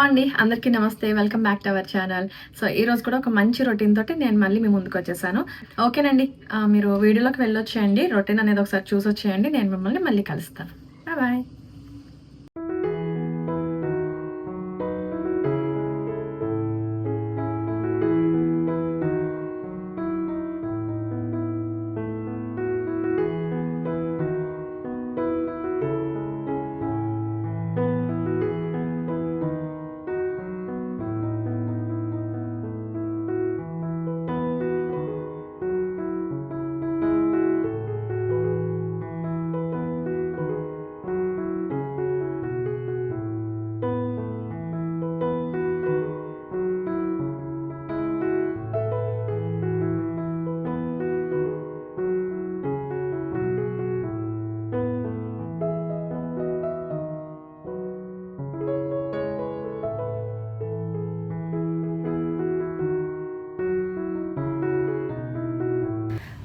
Hello అండి అందరికీ నమస్తే. Welcome back to our channel so ఈ రోజు కూడా ఒక మంచి రొటీన్ తోటి నేను మళ్ళీ మీ ముందుకు వచ్చేసాను. ఓకేనండి మీరు వీడియోలోకి వెళ్ళొచ్చేయండి. రొటీన్ అనేది ఒకసారి చూసొచ్చేయండి. నేను మిమ్మల్ని మళ్ళీ కలుస్తాను. బాయ్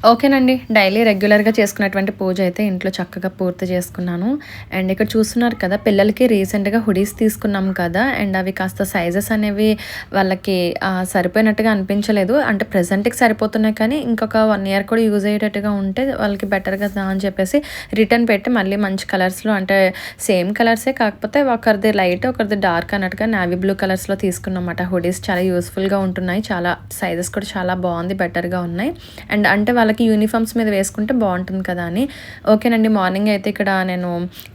ఓకేనండి. డైలీ రెగ్యులర్గా చేసుకున్నటువంటి పూజ అయితే ఇంట్లో చక్కగా పూర్తి చేసుకున్నాను. అండ్ ఇక్కడ చూస్తున్నారు కదా పిల్లలకి రీసెంట్గా హుడీస్ తీసుకున్నాం కదా అండ్ అవి కాస్త సైజెస్ అనేవి వాళ్ళకి సరిపోయినట్టుగా అనిపించలేదు. అంటే ప్రజెంట్కి సరిపోతున్నాయి కానీ ఇంకొక వన్ ఇయర్ కూడా యూజ్ అయ్యేటట్టుగా ఉంటే వాళ్ళకి బెటర్ కదా అని చెప్పేసి రిటర్న్ పెట్టి మళ్ళీ మంచి కలర్స్లో అంటే సేమ్ కలర్సే కాకపోతే ఒకరిది లైట్ ఒకరిది డార్క్ అన్నట్టుగా నావీ బ్లూ కలర్స్లో తీసుకున్నమాట. హుడీస్ చాలా యూస్ఫుల్గా ఉంటున్నాయి. చాలా సైజెస్ కూడా చాలా బాగుంది బెటర్గా ఉన్నాయి. అండ్ అంటే వాళ్ళకి యూనిఫామ్స్ మీద వేసుకుంటే బాగుంటుంది కదా అని. ఓకేనండి మార్నింగ్ అయితే ఇక్కడ నేను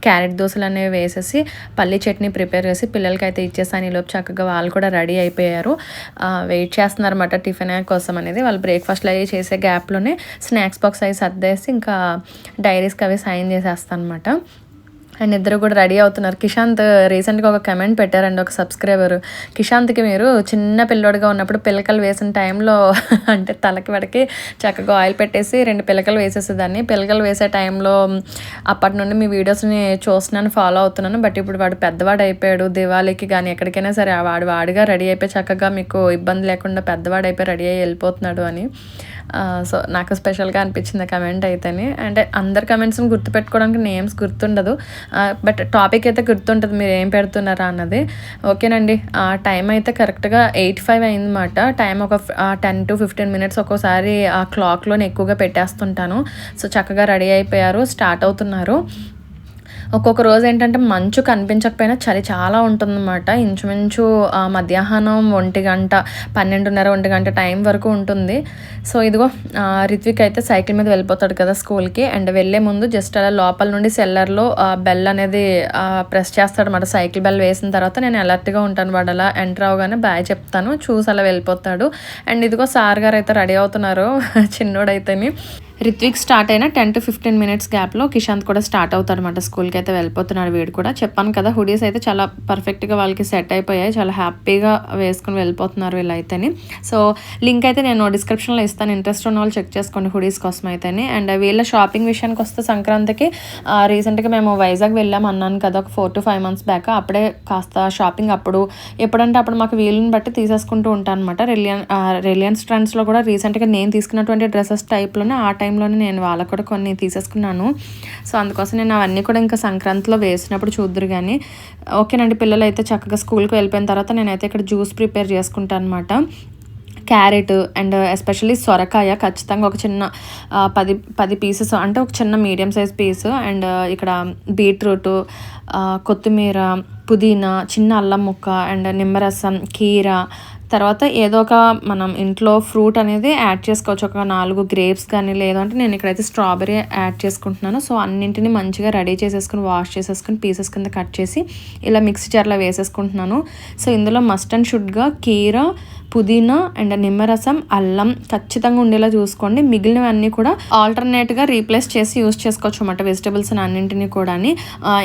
క్యారెట్ దోశలు అనేవి వేసేసి పల్లి చట్నీ ప్రిపేర్ చేసి పిల్లలకి అయితే ఇచ్చేసాను ఈలోపు చక్కగా వాళ్ళు కూడా రెడీ అయిపోయారు. వెయిట్ చేస్తున్నారు అనమాట టిఫిన్ కోసం అనేది. వాళ్ళు బ్రేక్ఫాస్ట్లో అవి చేసే గ్యాప్లోనే స్నాక్స్ బాక్స్ అవి సర్దేసి ఇంకా డైరీస్కి అవి సైన్ చేసేస్తాను అనమాట అండ్ ఇద్దరు కూడా రెడీ అవుతున్నారు. కిషాంత్ రీసెంట్గా ఒక కమెంట్ పెట్టారండి ఒక సబ్స్క్రైబర్. కిషాంత్కి మీరు చిన్న పిల్లోడిగా ఉన్నప్పుడు పిల్లకలు వేసిన టైంలో అంటే తలకి వడకి చక్కగా ఆయిల్ పెట్టేసి రెండు పిల్లకలు వేసేసేదాన్ని. పిల్లకలు వేసే టైంలో అప్పటి నుండి మీ వీడియోస్ని చూస్తున్నాను ఫాలో అవుతున్నాను. బట్ ఇప్పుడు వాడు పెద్దవాడు అయిపోయాడు. దివాళీకి కానీ ఎక్కడికైనా సరే వాడు వాడిగా రెడీ అయిపోయి చక్కగా మీకు ఇబ్బంది లేకుండా పెద్దవాడు అయిపోయి రెడీ అయ్యి వెళ్ళిపోతున్నాడు అని. సో నాకు స్పెషల్గా అనిపించింది కమెంట్ అయితేనే. అంటే అందరి కమెంట్స్ని గుర్తుపెట్టుకోవడానికి నేమ్స్ గుర్తుండదు. బట్ టాపిక్ అయితే గుర్తుంటుంది మీరు ఏం పెడుతున్నారా అన్నది. ఓకేనండి. ఆ టైం అయితే కరెక్ట్గా ఎయిట్ ఫైవ్ అయిందన్నమాట. టైం ఒక టెన్ టు ఫిఫ్టీన్ మినిట్స్ ఒక్కోసారి ఆ క్లాక్లోనే ఎక్కువగా పెట్టేస్తుంటాను. సో చక్కగా రెడీ అయిపోయారు స్టార్ట్ అవుతున్నారు. ఒక్కొక్క రోజు ఏంటంటే మంచు కనిపించకపోయినా చలి చాలా ఉంటుందన్నమాట. ఇంచుమించు మధ్యాహ్నం ఒంటి గంట పన్నెండున్నర ఒంటి గంట టైం వరకు ఉంటుంది. సో ఇదిగో రిత్విక్ అయితే సైకిల్ మీద వెళ్ళిపోతాడు కదా స్కూల్కి. అండ్ వెళ్ళే ముందు జస్ట్ అలా లోపల నుండి సెల్లర్లో బెల్ అనేది ప్రెస్ చేస్తాడు అనమాట సైకిల్ బెల్ వేసిన తర్వాత నేను అలర్ట్గా ఉంటాను. వాడు అలా ఎంటర్ అవగానే బాయ్ చెప్తాను. చూసి అలా వెళ్ళిపోతాడు. అండ్ ఇదిగో సార్ గారు అయితే రెడీ అవుతున్నారు. చిన్నోడైతేని. రిత్విక్ స్టార్ట్ అయిన టెన్ టు ఫిఫ్టీన్ మినిట్స్ గ్యాప్లో కిషాంత్ కూడా స్టార్ట్ అవుతాడు అనమాట స్కూల్కి అయితే వెళ్ళిపోతున్నాడు వీడు కూడా. చెప్పాను కదా హుడీస్ అయితే చాలా పర్ఫెక్ట్గా వాళ్ళకి సెట్ అయిపోయాయి. చాలా హ్యాపీగా వేసుకుని వెళ్ళిపోతున్నారు వీళ్ళైతేని. సో లింక్ అయితే నేను డిస్క్రిప్షన్లో ఇస్తాను. ఇంట్రెస్ట్ ఉన్న వాళ్ళు చెక్ చేసుకోండి హుడీస్ కోసం అయితేనే అండ్ వీళ్ళ షాపింగ్ విషయానికి వస్తే సంక్రాంతికి రీసెంట్గా మేము వైజాగ్ వెళ్ళాం అన్నాను కదా ఒక four to five months back. అప్పుడే కాస్త షాపింగ్ అప్పుడు ఎప్పుడంటే అప్పుడు మాకు వీలుని బట్టి తీసేసుకుంటూ ఉంటాను అనమాట రిలియన్ రిలయన్స్ ట్రెండ్స్లో కూడా రీసెంట్గా నేను తీసుకున్నటువంటి డ్రెస్సెస్ టైప్లోనే ఆ టైం టైంలోనే నేను వాళ్ళకు కూడా కొన్ని తీసేసుకున్నాను. సో అందుకోసం నేను అవన్నీ కూడా ఇంకా సంక్రాంతిలో వేసినప్పుడు చూద్దరు కానీ ఓకేనండి పిల్లలు అయితే చక్కగా స్కూల్కి వెళ్ళిపోయిన తర్వాత నేనైతే ఇక్కడ జ్యూస్ ప్రిపేర్ చేసుకుంటాను అనమాట క్యారెట్ అండ్ ఎస్పెషల్లీ సొరకాయ ఖచ్చితంగా ఒక చిన్న పది పది పీసెస్ అంటే ఒక చిన్న మీడియం సైజ్ పీస్ అండ్ ఇక్కడ బీట్రూట్ కొత్తిమీర పుదీనా చిన్న అల్లం ముక్క అండ్ నిమ్మరసం కీర తర్వాత ఏదో ఒక మనం ఇంట్లో ఫ్రూట్ అనేది యాడ్ చేసుకోవచ్చు. ఒక నాలుగు గ్రేప్స్ కానీ లేదంటే నేను ఇక్కడైతే స్ట్రాబెరీ యాడ్ చేసుకుంటున్నాను. సో అన్నింటిని మంచిగా రెడీ చేసేసుకుని వాష్ చేసేసుకుని పీసెస్ కింద కట్ చేసి ఇలా మిక్సీ జార్లో వేసేసుకుంటున్నాను. సో ఇందులో మస్ట్ అండ్ షుడ్గా కీర పుదీనా అండ్ నిమ్మరసం అల్లం ఖచ్చితంగా ఉండేలా చూసుకోండి. మిగిలినవన్నీ కూడా ఆల్టర్నేట్గా రీప్లేస్ చేసి యూస్ చేసుకోవచ్చు అన్నమాట. వెజిటబుల్స్ అన్నింటినీ కూడా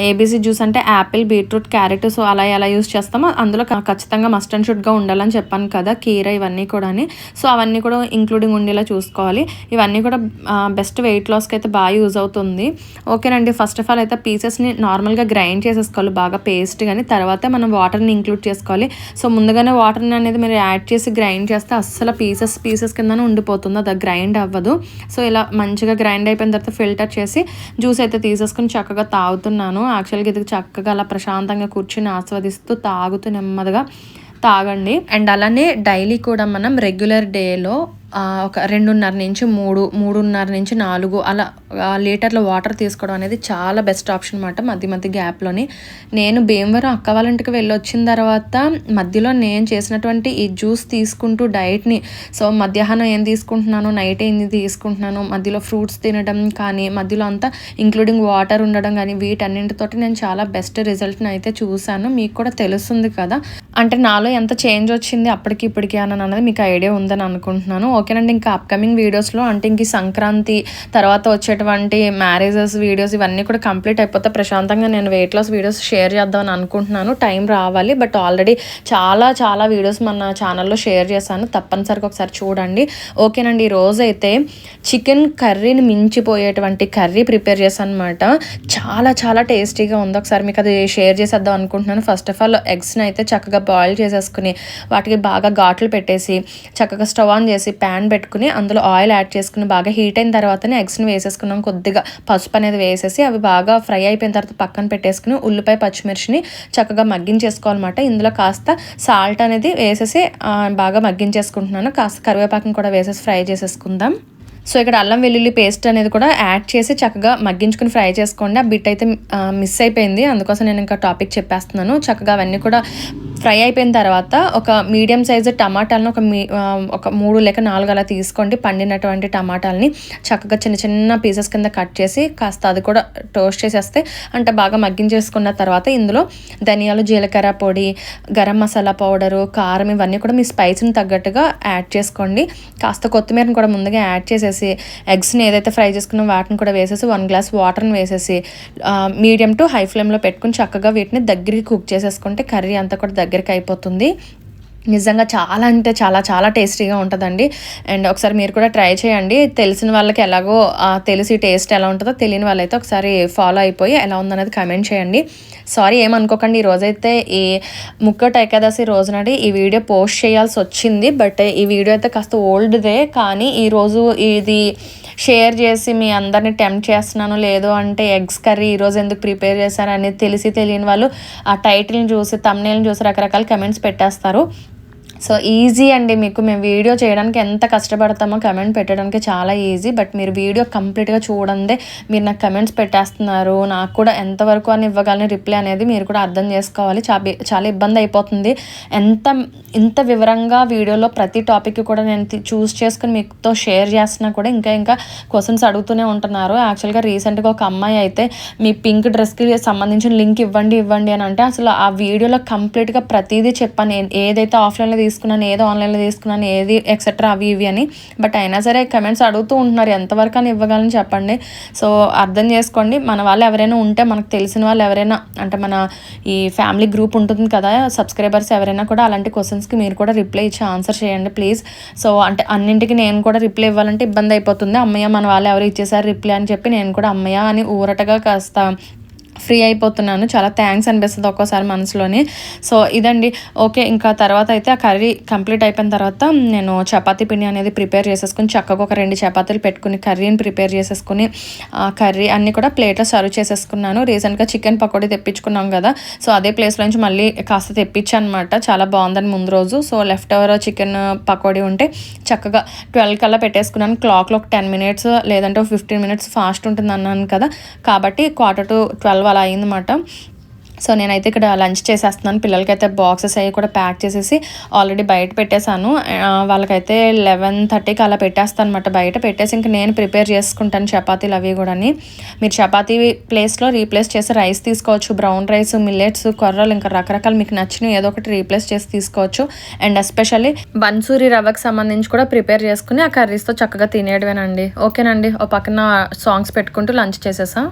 ఏబీసీ జ్యూస్ అంటే యాపిల్ బీట్రూట్ క్యారెట్ సో అలా ఎలా యూస్ చేస్తామో అందులో ఖచ్చితంగా మస్ట్ అండ్ షుడ్గా ఉండాలని చెప్పాను కదా. కీర ఇవన్నీ కూడా సో అవన్నీ కూడా ఇంక్లూడింగ్ ఉండేలా చూసుకోవాలి. ఇవన్నీ కూడా బెస్ట్ వెయిట్ లాస్కి అయితే బాగా యూజ్ అవుతుంది. ఓకేనండి ఫస్ట్ ఆఫ్ ఆల్ అయితే పీసెస్ని నార్మల్గా గ్రైండ్ చేసేసుకోవాలి. బాగా పేస్ట్ కానీ తర్వాత మనం వాటర్ని ఇంక్లూడ్ చేసుకోవాలి. సో ముందుగానే వాటర్ని అనేది మీరు యాడ్ చేసి గ్రైండ్ చేస్తే అస్సలు పీసెస్ పీసెస్ కిందనే ఉండిపోతుంది. అది గ్రైండ్ అవ్వదు. సో ఇలా మంచిగా గ్రైండ్ అయిపోయిన తర్వాత ఫిల్టర్ చేసి జ్యూస్ అయితే తీసేసుకుని చక్కగా తాగుతున్నాను. యాక్చువల్గా ఇది చక్కగా అలా ప్రశాంతంగా కూర్చుని ఆస్వాదిస్తూ తాగుతూ నెమ్మదిగా తాగండి. అండ్ అలానే డైలీ కూడా మనం రెగ్యులర్ డేలో ఒక రెండున్నర నుంచి మూడు మూడున్నర నుంచి నాలుగు అలా లీటర్ల వాటర్ తీసుకోవడం అనేది చాలా బెస్ట్ ఆప్షన్ అనమాట మధ్య మధ్య గ్యాప్లోని. నేను భీమవరం అక్క వాళ్ళ ఇంటికి వెళ్ళి వచ్చిన తర్వాత మధ్యలో నేను చేసినటువంటి ఈ జ్యూస్ తీసుకుంటూ డైట్ని సో మధ్యాహ్నం ఏం తీసుకుంటున్నాను నైట్ ఏం తీసుకుంటున్నాను మధ్యలో ఫ్రూట్స్ తినడం కానీ మధ్యలో అంతా ఇంక్లూడింగ్ వాటర్ ఉండడం కానీ వీటన్నింటితోటి నేను చాలా బెస్ట్ రిజల్ట్ని అయితే చూశాను. మీకు కూడా తెలుస్తుంది కదా. అంటే నాలో ఎంత చేంజ్ వచ్చింది అప్పటికి ఇప్పటికి అని అన్నది మీకు ఐడియా ఉందని అనుకుంటున్నాను. ఓకేనండి ఇంకా అప్కమింగ్ వీడియోస్లో అంటే ఇంక సంక్రాంతి తర్వాత వచ్చే వచ్చేటువంటి మ్యారేజెస్ వీడియోస్ ఇవన్నీ కూడా కంప్లీట్ అయిపోతే ప్రశాంతంగా నేను వెయిట్ లాస్ వీడియోస్ షేర్ చేద్దామని అనుకుంటున్నాను. టైం రావాలి బట్ ఆల్రెడీ చాలా చాలా వీడియోస్ మన ఛానల్లో షేర్ చేశాను. తప్పనిసరిగా ఒకసారి చూడండి. ఓకేనండి ఈ అయితే చికెన్ కర్రీని మించిపోయేటువంటి కర్రీ ప్రిపేర్ చేశాను అనమాట చాలా చాలా టేస్టీగా ఉంది. ఒకసారి మీకు అది షేర్ చేసేద్దాం అనుకుంటున్నాను. ఫస్ట్ ఆఫ్ ఆల్ ఎగ్స్ని అయితే చక్కగా బాయిల్ చేసేసుకుని వాటికి బాగా ఘాట్లు పెట్టేసి చక్కగా స్టవ్ ఆన్ చేసి ప్యాన్ పెట్టుకుని అందులో ఆయిల్ యాడ్ చేసుకుని బాగా హీట్ అయిన తర్వాతనే ఎగ్స్ని వేసేసుకున్నాం. కొద్దిగా పసుపు అనేది వేసేసి అవి బాగా ఫ్రై అయిపోయిన తర్వాత పక్కన పెట్టేసుకుని ఉల్లిపాయ పచ్చిమిర్చిని చక్కగా మగ్గించేసుకోవాలన్నమాట. ఇందులో కాస్త సాల్ట్ అనేది వేసేసి బాగా మగ్గించేసుకుంటున్నాను. కాస్త కరివేపాకం కూడా వేసేసి ఫ్రై చేసేసుకుందాం. సో ఇక్కడ అల్లం వెల్లుల్లి పేస్ట్ అనేది కూడా యాడ్ చేసి చక్కగా మగ్గించుకుని ఫ్రై చేసుకోండి. ఆ బిట్ అయితే మిస్ అయిపోయింది. అందుకోసం నేను ఇంకా టాపిక్ చెప్పేస్తున్నాను. చక్కగా అవన్నీ కూడా ఫ్రై అయిపోయిన తర్వాత ఒక మీడియం సైజు టమాటాలను ఒక మీ ఒక మూడు లేక నాలుగు అలా తీసుకోండి. పండినటువంటి టమాటాలని చక్కగా చిన్న చిన్న పీసెస్ కింద కట్ చేసి కాస్త అది కూడా టోస్ట్ చేసేస్తే అంటే బాగా మగ్గించేసుకున్న తర్వాత ఇందులో ధనియాలు జీలకర్ర పొడి గరం మసాలా పౌడరు కారం ఇవన్నీ కూడా మీ స్పైస్ని తగ్గట్టుగా యాడ్ చేసుకోండి. కాస్త కొత్తిమీరని కూడా ముందుగా యాడ్ చేసేసి ఎగ్స్ని ఏదైతే ఫ్రై చేసుకున్నా వాటిని కూడా వేసేసి వన్ గ్లాస్ వాటర్ని వేసేసి మీడియం టు హై ఫ్లేమ్లో పెట్టుకుని చక్కగా వీటిని దగ్గరికి కుక్ చేసేసుకుంటే కర్రీ అంతా కూడా దగ్గరికి అయిపోతుంది. నిజంగా చాలా అంటే చాలా చాలా టేస్టీగా ఉంటుందండి. అండ్ ఒకసారి మీరు కూడా ట్రై చేయండి. తెలిసిన వాళ్ళకి ఎలాగో తెలిసి టేస్ట్ ఎలా ఉంటుందో తెలియని వాళ్ళైతే ఒకసారి ఫాలో అయిపోయి ఎలా ఉందనేది కమెంట్ చేయండి. సారీ ఏమనుకోకండి ఈ రోజైతే ఈ ముక్కట ఏకాదశి రోజునడి ఈ వీడియో పోస్ట్ చేయాల్సి వచ్చింది. బట్ ఈ వీడియో అయితే కాస్త ఓల్డ్దే కానీ ఈరోజు ఇది షేర్ చేసి మీ అందరిని టెంప్ట్ చేస్తున్నాను లేదు అంటే ఎగ్స్ కర్రీ ఈరోజు ఎందుకు ప్రిపేర్ చేశారు అనేది తెలిసి తెలియని వాళ్ళు ఆ టైటిల్ని చూసి తమ్నేల్ని చూసి రకరకాల కమెంట్స్ పెట్టేస్తారు. సో ఈజీ అండి మీకు. మేము వీడియో చేయడానికి ఎంత కష్టపడతామో కమెంట్ పెట్టడానికి చాలా ఈజీ బట్ మీరు వీడియో కంప్లీట్గా చూడందే మీరు నాకు కమెంట్స్ పెట్టేస్తున్నారు. నాకు కూడా ఎంతవరకు అని ఇవ్వగలని రిప్లై అనేది మీరు కూడా అర్థం చేసుకోవాలి. చాలా చాలా ఇబ్బంది అయిపోతుంది. ఎంత ఇంత వివరంగా వీడియోలో ప్రతి టాపిక్ కూడా నేను చూస్ చేసుకుని మీతో షేర్ చేస్తున్నా కూడా ఇంకా ఇంకా క్వశ్చన్స్ అడుగుతూనే ఉంటున్నారు. యాక్చువల్గా రీసెంట్గా ఒక అమ్మాయి అయితే మీ పింక్ డ్రెస్కి సంబంధించిన లింక్ ఇవ్వండి ఇవ్వండి అని అంటే అసలు ఆ వీడియోలో కంప్లీట్గా ప్రతిదీ చెప్పాను ఏదైతే ఆఫ్లైన్లో తీసుకున్నాను ఏదో ఆన్లైన్లో తీసుకున్నాను ఏది ఎక్సెట్రా అవి ఇవి అని. బట్ అయినా సరే కమెంట్స్ అడుగుతూ ఉంటున్నారు ఎంతవరకు అని ఇవ్వగలని చెప్పండి. సో అర్థం చేసుకోండి. మన వాళ్ళు ఎవరైనా ఉంటే మనకు తెలిసిన వాళ్ళు ఎవరైనా అంటే మన ఈ ఫ్యామిలీ గ్రూప్ ఉంటుంది కదా సబ్స్క్రైబర్స్ ఎవరైనా కూడా అలాంటి క్వశ్చన్స్కి మీరు కూడా రిప్లై ఇచ్చి ఆన్సర్ చేయండి ప్లీజ్ సో అంటే అన్నింటికి నేను కూడా రిప్లై ఇవ్వాలంటే ఇబ్బంది అయిపోతుంది. అమ్మయ్య మన వాళ్ళు ఎవరు ఇచ్చేసారు రిప్లై అని చెప్పి నేను కూడా అమ్మయ్య అని ఊరటగా కాస్త ఫ్రీ అయిపోతున్నాను. చాలా థ్యాంక్స్ అనిపిస్తుంది ఒక్కోసారి మనసులోని. సో ఇదండి. ఓకే ఇంకా తర్వాత అయితే ఆ కర్రీ కంప్లీట్ అయిపోయిన తర్వాత నేను చపాతీ పిండి అనేది ప్రిపేర్ చేసేసుకుని చక్కగా ఒక రెండు చపాతీలు పెట్టుకుని కర్రీని ప్రిపేర్ చేసేసుకుని ఆ కర్రీ అన్నీ కూడా ప్లేట్లో సర్వ్ చేసేసుకున్నాను. రీసెంట్గా చికెన్ పకోడీ తెప్పించుకున్నాం కదా. సో అదే ప్లేస్లో నుంచి మళ్ళీ కాస్త తెప్పించనమాట. చాలా బాగుందని ముందు రోజు. So left over chicken pakodi ఉంటే చక్కగా ట్వెల్వ్ కల్లా పెట్టేసుకున్నాను. క్లాక్లో ఒక టెన్ మినిట్స్ లేదంటే ఒక ఫిఫ్టీన్ మినిట్స్ ఫాస్ట్ ఉంటుంది అన్నాను కదా. కాబట్టి క్వార్టర్ టు ట్వెల్వ్ అలా అయిందన్నమాట. సో నేనైతే ఇక్కడ లంచ్ చేసేస్తున్నాను. పిల్లలకైతే బాక్సెస్ అవి కూడా ప్యాక్ చేసేసి ఆల్రెడీ బయట పెట్టేశాను. వాళ్ళకైతే లెవెన్ థర్టీకి అలా పెట్టేస్తాను అనమాట బయట. పెట్టేసి ఇంక నేను ప్రిపేర్ చేసుకుంటాను చపాతీలు అవి కూడా మీరు చపాతీ ప్లేస్లో రీప్లేస్ చేసి రైస్ తీసుకోవచ్చు. బ్రౌన్ రైస్ మిల్లెట్స్ కొర్రలు ఇంకా రకరకాలు మీకు నచ్చినవి ఏదో ఒకటి రీప్లేస్ చేసి తీసుకోవచ్చు. అండ్ ఎస్పెషల్లీ బన్సూరి రవ్వకి సంబంధించి కూడా ప్రిపేర్ చేసుకుని ఆ కర్రీస్తో చక్కగా తినేయడమేనండి. ఓకేనండి. ఓ పక్కన సాంగ్స్ పెట్టుకుంటూ లంచ్ చేసేసా?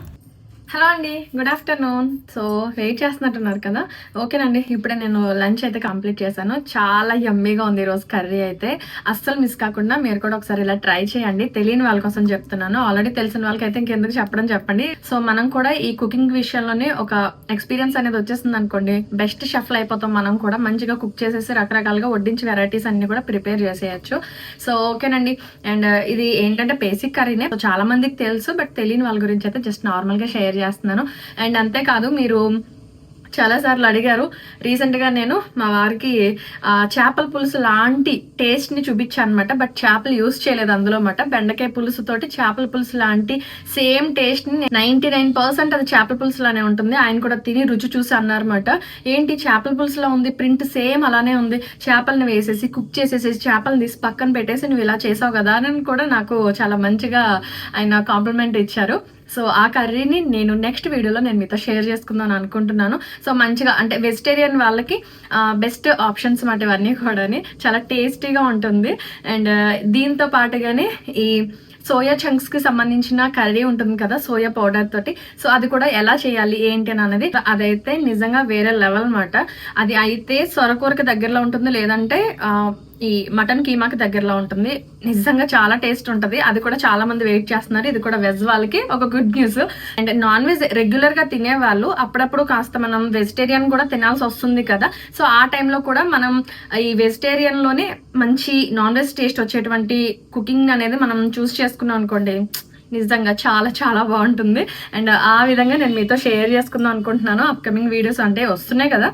హలో అండి గుడ్ ఆఫ్టర్నూన్. సో వెయిట్ చేస్తున్నట్టున్నారు కదా? ఓకేనండి ఇప్పుడే నేను లంచ్ అయితే కంప్లీట్ చేశాను. చాలా యమ్మీగా ఉంది ఈరోజు కర్రీ అయితే. అస్సలు మిస్ కాకుండా మీరు కూడా ఒకసారి ఇలా ట్రై చేయండి. తెలియని వాళ్ళ కోసం చెప్తున్నాను. ఆల్రెడీ తెలిసిన వాళ్ళకి అయితే ఇంకెందుకు చెప్పడం చెప్పండి. సో మనం కూడా ఈ కుకింగ్ విషయంలోనే ఒక ఎక్స్పీరియన్స్ అనేది వచ్చేస్తుంది అనుకోండి. బెస్ట్ షెఫ్లు అయిపోతాం మనం కూడా. మంచిగా కుక్ చేసేసి రకరకాలుగా వడ్డించి వెరైటీస్ అన్ని కూడా ప్రిపేర్ చేసేయచ్చు. సో ఓకేనండి. అండ్ ఇది ఏంటంటే బేసిక్ కర్రీనే. చాలా మందికి తెలుసు బట్ తెలియని వాళ్ళ గురించి అయితే జస్ట్ నార్మల్గా షేర్ చేస్తున్నాను. అండ్ అంతేకాదు మీరు చాలాసార్లు అడిగారు రీసెంట్గా నేను మా వారికి చేపల పులుసు లాంటి టేస్ట్ని చూపించాను అనమాట బట్ చేపలు యూస్ చేయలేదు అందులో అనమాట బెండకాయ పులుసుతోటి చేపల పులుసు లాంటి సేమ్ టేస్ట్ని నైంటీ నైన్ పర్సెంట్ అది చేపల పులుసులానే ఉంటుంది. ఆయన కూడా తిని రుచి చూసి అన్నారన్నమాట ఏంటి చేపల పులుసులో ఉంది? ప్రింట్ సేమ్ అలానే ఉంది. చేపలను వేసేసి కుక్ చేసేసేసి చేపలను తీసి పక్కన పెట్టేసి నువ్వు ఇలా చేసావు కదా అని కూడా నాకు చాలా మంచిగా ఆయన కాంప్లిమెంట్ ఇచ్చారు. సో ఆ కర్రీని నేను నెక్స్ట్ వీడియోలో నేను మీతో షేర్ చేసుకుందాం అనుకుంటున్నాను. సో మంచిగా అంటే వెజిటేరియన్ వాళ్ళకి బెస్ట్ ఆప్షన్స్ మాట ఇవన్నీ కూడా చాలా టేస్టీగా ఉంటుంది. అండ్ uh, దీంతో పాటుగానే ఈ సోయా చంక్స్కి సంబంధించిన కర్రీ ఉంటుంది కదా సోయా పౌడర్ తోటి. సో అది కూడా ఎలా చేయాలి ఏంటి అని అనేది అదైతే నిజంగా వేరే లెవెల్ అనమాట అది అయితే సొరకూరకి దగ్గరలో ఉంటుంది లేదంటే ఈ మటన్ కీమాకి దగ్గరలో ఉంటుంది. నిజంగా చాలా టేస్ట్ ఉంటుంది. అది కూడా చాలా మంది వెయిట్ చేస్తున్నారు. ఇది కూడా వెజ్ వాళ్ళకి ఒక good news. And non veg రెగ్యులర్గా తినే వాళ్ళు అప్పుడప్పుడు కాస్త మనం వెజిటేరియన్ కూడా తినాల్సి వస్తుంది కదా. సో ఆ టైంలో కూడా మనం ఈ వెజిటేరియన్లోనే మంచి నాన్ వెజ్ టేస్ట్ వచ్చేటువంటి కుకింగ్ అనేది మనం చూస్ చేసుకున్నాం అనుకోండి నిజంగా చాలా చాలా బాగుంటుంది. అండ్ ఆ విధంగా నేను మీతో షేర్ చేసుకుందాం అనుకుంటున్నాను. అప్కమింగ్ వీడియోస్ అంటే వస్తున్నాయి కదా.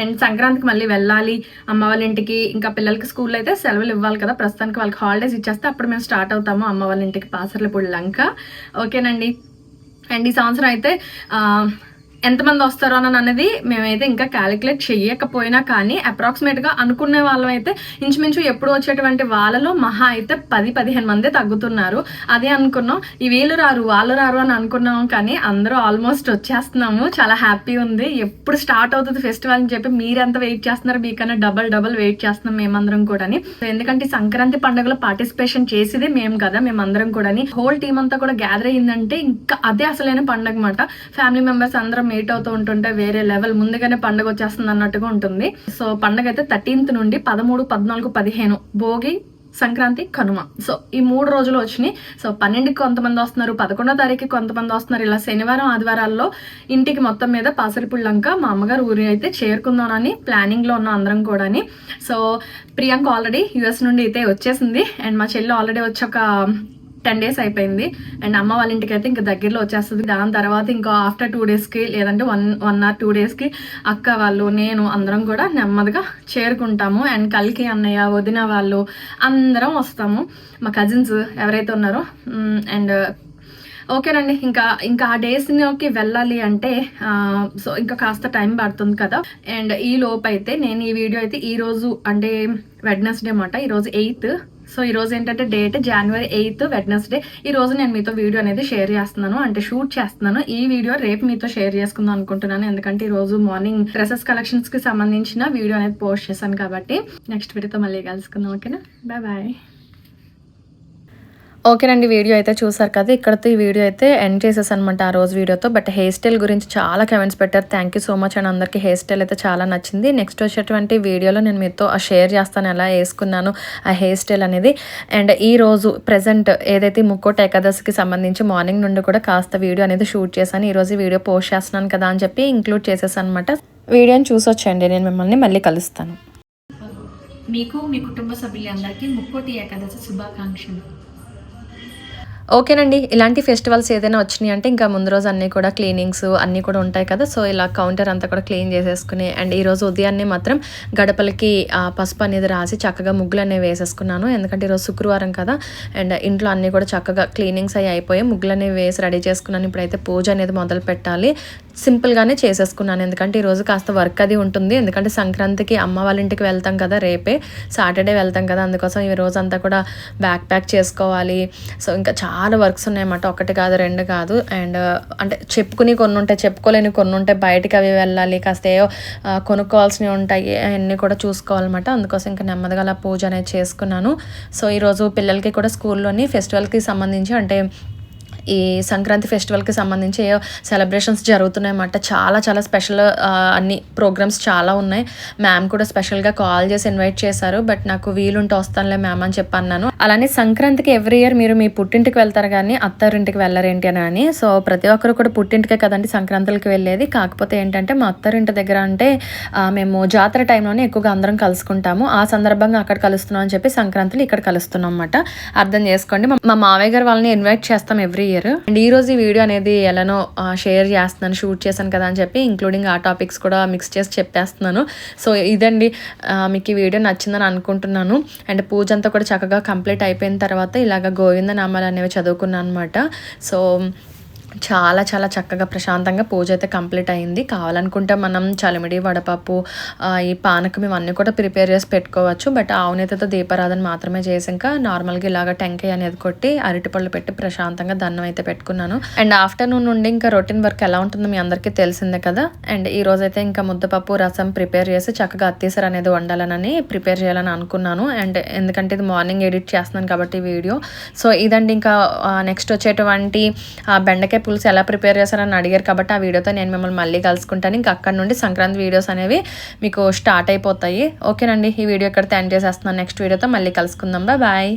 అండ్ సంక్రాంతికి మళ్ళీ వెళ్ళాలి. అమ్మ వాళ్ళ ఇంటికి ఇంకా పిల్లలకి స్కూల్లో అయితే సెలవులు ఇవ్వాలి కదా. ప్రస్తుతానికి వాళ్ళకి హాలిడేస్ ఇచ్చేస్తే అప్పుడు మేము స్టార్ట్ అవుతాము అమ్మ వాళ్ళ ఇంటికి పాసర్లపూడి లంక. ఓకేనండి. అండ్ ఈ సంవత్సరం అయితే ఎంతమంది వస్తారో అని అనేది మేమైతే ఇంకా క్యాలిక్యులేట్ చేయకపోయినా కానీ అప్రాక్సిమేట్గా అనుకునే వాళ్ళం అయితే ఇంచుమించు ఎప్పుడు వచ్చేటువంటి వాళ్ళలో మహా అయితే పది పదిహేను మంది తగ్గుతున్నారు. అదే అనుకున్నాం. ఈ వీళ్ళు రారు వాళ్ళు రారు అని అనుకున్నాం కానీ అందరూ ఆల్మోస్ట్ వచ్చేస్తున్నాము. చాలా హ్యాపీ ఉంది. ఎప్పుడు స్టార్ట్ అవుతుంది ఫెస్టివల్ అని చెప్పి మీరెంత వెయిట్ చేస్తున్నారు మీకన్నా డబల్ డబల్ వెయిట్ చేస్తున్నాం మేమందరం కూడా ఎందుకంటే సంక్రాంతి పండుగలో పార్టిసిపేషన్ చేసేదే మేము కదా మేమందరం కూడా హోల్ టీం అంతా కూడా గ్యాదర్ అయ్యిందంటే ఇంకా అదే అసలైన పండుగ అనమాట ఫ్యామిలీ మెంబర్స్ అందరం మీట్ అవుతూ ఉంటుంటే వేరే లెవెల్ ముందుగానే పండుగ వచ్చేస్తుంది అన్నట్టుగా ఉంటుంది. సో పండుగ అయితే థర్టీన్త్ నుండి పదమూడు పద్నాలుగు పదిహేను భోగి సంక్రాంతి కనుమ. సో ఈ మూడు రోజులు వచ్చినాయి. సో పన్నెండుకి కొంతమంది వస్తున్నారు పదకొండో తారీఖు కొంతమంది వస్తున్నారు. ఇలా శనివారం ఆదివారాల్లో ఇంటికి మొత్తం మీద పాసరిపుళ్ళంక మా అమ్మగారు ఊరి అయితే చేరుకుందామని ప్లానింగ్లో ఉన్న ఉన్నాం అందరం కూడాని. సో ప్రియాంక ఆల్రెడీ యుఎస్ నుండి అయితే వచ్చేసింది. అండ్ మా చెల్లి ఆల్రెడీ వచ్చి ఒక టెన్ డేస్ అయిపోయింది. అండ్ అమ్మ వాళ్ళ ఇంటికి అయితే ఇంకా దగ్గరలో వచ్చేస్తుంది. దాని తర్వాత ఇంకా ఆఫ్టర్ టూ డేస్కి లేదంటే వన్ వన్ ఆర్ టూ డేస్కి అక్క వాళ్ళు నేను అందరం కూడా నెమ్మదిగా చేరుకుంటాము. అండ్ కలికి అన్నయ్య వదిన వాళ్ళు అందరం వస్తాము. మా కజిన్స్ ఎవరైతే ఉన్నారో. అండ్ ఓకేనండి. ఇంకా ఇంకా ఆ డేస్లోకి వెళ్ళాలి అంటే సో ఇంకా కాస్త టైం పడుతుంది కదా. అండ్ ఈ లోపు అయితే నేను ఈ వీడియో అయితే ఈరోజు అంటే వెడ్నెస్డే అనమాట ఈరోజు ఎయిత్. సో ఈ రోజు ఏంటంటే డేట్ జనవరి ఎయిత్ వెడ్నెస్డే ఈ రోజు నేను మీతో వీడియో అనేది షేర్ చేస్తున్నాను. అంటే షూట్ చేస్తున్నాను. ఈ వీడియో రేపు మీతో షేర్ చేసుకుందాం అనుకుంటున్నాను. ఎందుకంటే ఈ రోజు మార్నింగ్ డ్రెస్సెస్ కలెక్షన్స్కి సంబంధించిన వీడియో అనేది పోస్ట్ చేశాను కాబట్టి నెక్స్ట్ వీడియోతో మళ్ళీ కలుసుకుందాం ఓకేనా బాయ్ బాయ్ ఓకేనండి వీడియో అయితే చూసారు కదా ఇక్కడతో ఈ వీడియో అయితే ఎండ్ చేసేసానమాట ఆ రోజు వీడియోతో. బట్ హెయిర్ స్టైల్ గురించి చాలా కమెంట్స్ పెట్టారు. Thank you so much and అందరికీ హెయిర్ స్టైల్ అయితే చాలా నచ్చింది. నెక్స్ట్ వచ్చేటువంటి వీడియోలో నేను మీతో ఆ షేర్ చేస్తాను ఎలా వేసుకున్నాను ఆ హెయిర్ స్టైల్ అనేది. అండ్ ఈ రోజు ప్రజెంట్ ఏదైతే ముక్కోట ఏకాదశికి సంబంధించి మార్నింగ్ నుండి కూడా కాస్త వీడియో అనేది షూట్ చేశాను. ఈ రోజు వీడియో పోస్ట్ చేస్తున్నాను కదా అని చెప్పి ఇంక్లూడ్ చేసేసాను అనమాట వీడియోని చూసొచ్చండి నేను మిమ్మల్ని మళ్ళీ కలుస్తాను. మీకు మీ కుటుంబ సభ్యులందరికీ ముక్కోటి ఏకాదశి శుభాకాంక్షలు. ఓకేనండి. ఇలాంటి ఫెస్టివల్స్ ఏదైనా వచ్చినాయి అంటే ఇంకా ముందు రోజు అన్నీ కూడా క్లీనింగ్స్ అన్నీ కూడా ఉంటాయి కదా. సో ఇలా కౌంటర్ అంతా కూడా క్లీన్ చేసేసుకుని అండ్ ఈరోజు ఉదయాన్నే మాత్రం గడపలకి పసుపు అనేది రాసి చక్కగా ముగ్గులు అనేవి వేసేసుకున్నాను. ఎందుకంటే ఈరోజు శుక్రవారం కదా. అండ్ ఇంట్లో అన్నీ కూడా చక్కగా క్లీనింగ్స్ అవి అయిపోయాయి ముగ్గులు అనేవి వేసి రెడీ చేసుకున్నాను. ఇప్పుడైతే పూజ అనేది మొదలు పెట్టాలి. సింపుల్గానే చేసేసుకున్నాను. ఎందుకంటే ఈరోజు కాస్త వర్క్ అది ఉంటుంది. ఎందుకంటే సంక్రాంతికి అమ్మ వాళ్ళ ఇంటికి వెళ్తాం కదా రేపే. సాటర్డే వెళ్తాం కదా. అందుకోసం ఈ రోజు అంతా కూడా బ్యాక్ ప్యాక్ చేసుకోవాలి. సో ఇంకా చాలా వర్క్స్ ఉన్నాయన్నమాట. ఒకటి కాదు రెండు కాదు. అండ్ అంటే చెప్పుకుని కొన్ని ఉంటాయి చెప్పుకోలేని కొన్ని ఉంటాయి. బయటకు అవి వెళ్ళాలి. కాస్త ఏవో కొనుక్కోవాల్సినవి ఉంటాయి. అవన్నీ కూడా చూసుకోవాలన్నమాట. అందుకోసం ఇంకా నెమ్మదిగా అలా పూజ అనేది చేసుకున్నాను. సో ఈరోజు పిల్లలకి కూడా స్కూల్లోని ఫెస్టివల్కి సంబంధించి అంటే ఈ సంక్రాంతి ఫెస్టివల్కి సంబంధించి సెలబ్రేషన్స్ జరుగుతున్నాయి అన్నమాట చాలా చాలా స్పెషల్ అన్ని ప్రోగ్రామ్స్ చాలా ఉన్నాయి. మ్యామ్ కూడా స్పెషల్గా కాల్ చేసి ఇన్వైట్ చేశారు. బట్ నాకు వీలుంటే వస్తానులే మ్యామ్ అని చెప్పన్నాను అలానే సంక్రాంతికి ఎవ్రీ ఇయర్ మీరు మీ పుట్టింటికి వెళ్తారు కానీ అత్తారింటికి వెళ్ళరేంటి అని అని. సో ప్రతి ఒక్కరు కూడా పుట్టింటికే కదండి సంక్రాంతికి వెళ్ళేది. కాకపోతే ఏంటంటే మా అత్తారింటి దగ్గర అంటే మేము జాతర టైంలోనే ఎక్కువగా అందరం కలుసుకుంటాము. ఆ సందర్భంగా అక్కడ కలుస్తున్నాం అని చెప్పి సంక్రాంతిలో ఇక్కడ కలుస్తున్నాం అనమాట అర్థం చేసుకోండి. మా- మా మావయ్య గారు వాళ్ళని ఇన్వైట్ చేస్తాం ఎవ్రీ ఇయర్ ఇయర్ అండ్ ఈ రోజు ఈ వీడియో అనేది ఎలానో షేర్ చేస్తున్నాను షూట్ చేశాను కదా అని చెప్పి ఇంక్లూడింగ్ ఆ టాపిక్స్ కూడా మిక్స్ చేసి చెప్పేస్తున్నాను. సో ఇదండి మీకు ఈ వీడియో నచ్చిందని అనుకుంటున్నాను. అండ్ పూజ అంతా కూడా చక్కగా కంప్లీట్ అయిపోయిన తర్వాత ఇలాగ గోవింద నామాలు అనేవి చదువుకున్నాను అనమాట సో చాలా చాలా చక్కగా ప్రశాంతంగా పూజ అయితే కంప్లీట్ అయింది. కావాలనుకుంటే మనం చలిమిడి వడపప్పు ఈ పానకం ఇవన్నీ కూడా ప్రిపేర్ చేసి పెట్టుకోవచ్చు. బట్ ఆవునేతతో దీపారాధన మాత్రమే చేసి ఇంకా నార్మల్గా ఇలాగ టెంకాయ అనేది కొట్టి అరటిపళ్ళు పెట్టి ప్రశాంతంగా దండం అయితే పెట్టుకున్నాను. అండ్ ఆఫ్టర్నూన్ నుండి ఇంకా రొటీన్ వర్క్ ఎలా ఉంటుందో మీ అందరికీ తెలిసిందే కదా. అండ్ ఈ రోజైతే అయితే ఇంకా ముద్దపప్పు రసం ప్రిపేర్ చేసి చక్కగా అత్తీసర అనేది వండాలని ప్రిపేర్ చేయాలని అనుకున్నాను. అండ్ ఎందుకంటే ఇది మార్నింగ్ ఎడిట్ చేస్తున్నాను కాబట్టి వీడియో. సో ఇదండి ఇంకా నెక్స్ట్ వచ్చేటువంటి బెండకాయ పులుసు ఎలా ప్రిపేర్ చేశారని అడిగారు కాబట్టి ఆ వీడియోతో నేను మిమ్మల్ని మళ్ళీ కలుసుకుంటాను. ఇంకా అక్కడ నుండి సంక్రాంతి వీడియోస్ అనేవి మీకు స్టార్ట్ అయిపోతాయి. ఓకేనండి ఈ వీడియో ఇక్కడ ఎండ్ చేసేస్తున్నాను. నెక్స్ట్ వీడియోతో మళ్ళీ కలుసుకుందాం. బాయ్.